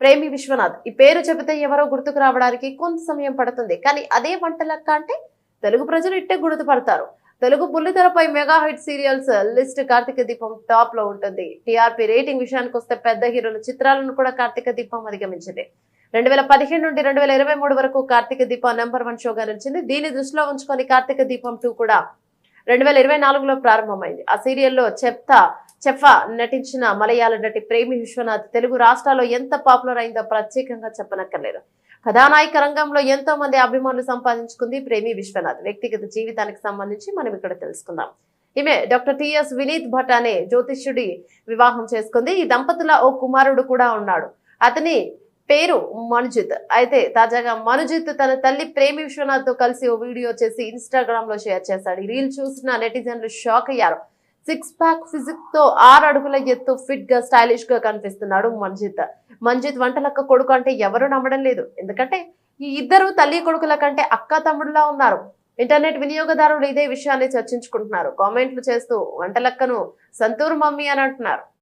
ప్రేమి విశ్వనాథ్. ఈ పేరు చెబితే ఎవరో గుర్తుకు రావడానికి కొంత సమయం పడుతుంది. కానీ అదే వంటలక్క అంటే తెలుగు ప్రజలు ఇట్టే గుర్తుపడతారు. Telugu బుల్లితెరపై mega hit serials list Karthika Deepam టాప్లో ఉంటుంది. టీఆర్పీ రేటింగ్ విషయానికి వస్తే పెద్ద హీరోల చిత్రాలను కూడా కార్తీక దీపం అధిగమించింది. రెండు వేల పదిహేను నుండి రెండు వేల ఇరవై మూడు వరకు కార్తీక దీపం నెంబర్ వన్ షోగా నిలిచింది. దీన్ని దృష్టిలో ఉంచుకొని కార్తీక దీపం టూ కూడా రెండు వేల ఇరవై నాలుగులో ప్రారంభమైంది. ఆ సీరియల్లో చెప్తా చెఫా నటించిన మలయాళ నటి ప్రేమి విశ్వనాథ్ తెలుగు రాష్ట్రాల్లో ఎంత పాపులర్ అయిందో ప్రత్యేకంగా చెప్పనక్కర్లేదు. కథానాయక రంగంలో ఎంతో మంది అభిమానులు సంపాదించుకుంది ప్రేమి విశ్వనాథ్. వ్యక్తిగత జీవితానికి సంబంధించి మనం ఇక్కడ తెలుసుకుందాం. ఈమె డాక్టర్ టిఎస్ వినీత్ భట్ అనే జ్యోతిష్యుడి వివాహం చేసుకుంది. ఈ దంపతుల ఓ కుమారుడు కూడా ఉన్నాడు. అతని పేరు మనుజిత్. అయితే తాజాగా మనుజిత్ తన తల్లి ప్రేమి విశ్వనాథ్తో కలిసి ఓ వీడియో చేసి ఇన్స్టాగ్రామ్లో షేర్ చేశాడు. ఈ రీల్ చూసిన నెటిజన్లు షాక్ అయ్యారు. సిక్స్ ప్యాక్ ఫిజిక్తో ఆరు అడుగుల ఎత్తు ఫిట్గా స్టైలిష్గా కనిపిస్తున్నాడు మంజిత్. మంజిత్ వంటలక్క కొడుకు అంటే ఎవరు నమ్మడం లేదు. ఎందుకంటే ఈ ఇద్దరు తల్లి కొడుకుల కంటే అక్క తమ్ముడులా ఉన్నారు. ఇంటర్నెట్ వినియోగదారులు ఇదే విషయాన్ని చర్చించుకుంటున్నారు. కామెంట్లు చేస్తూ వంటలక్కను సంతూర్ మమ్మీ అని అంటున్నారు.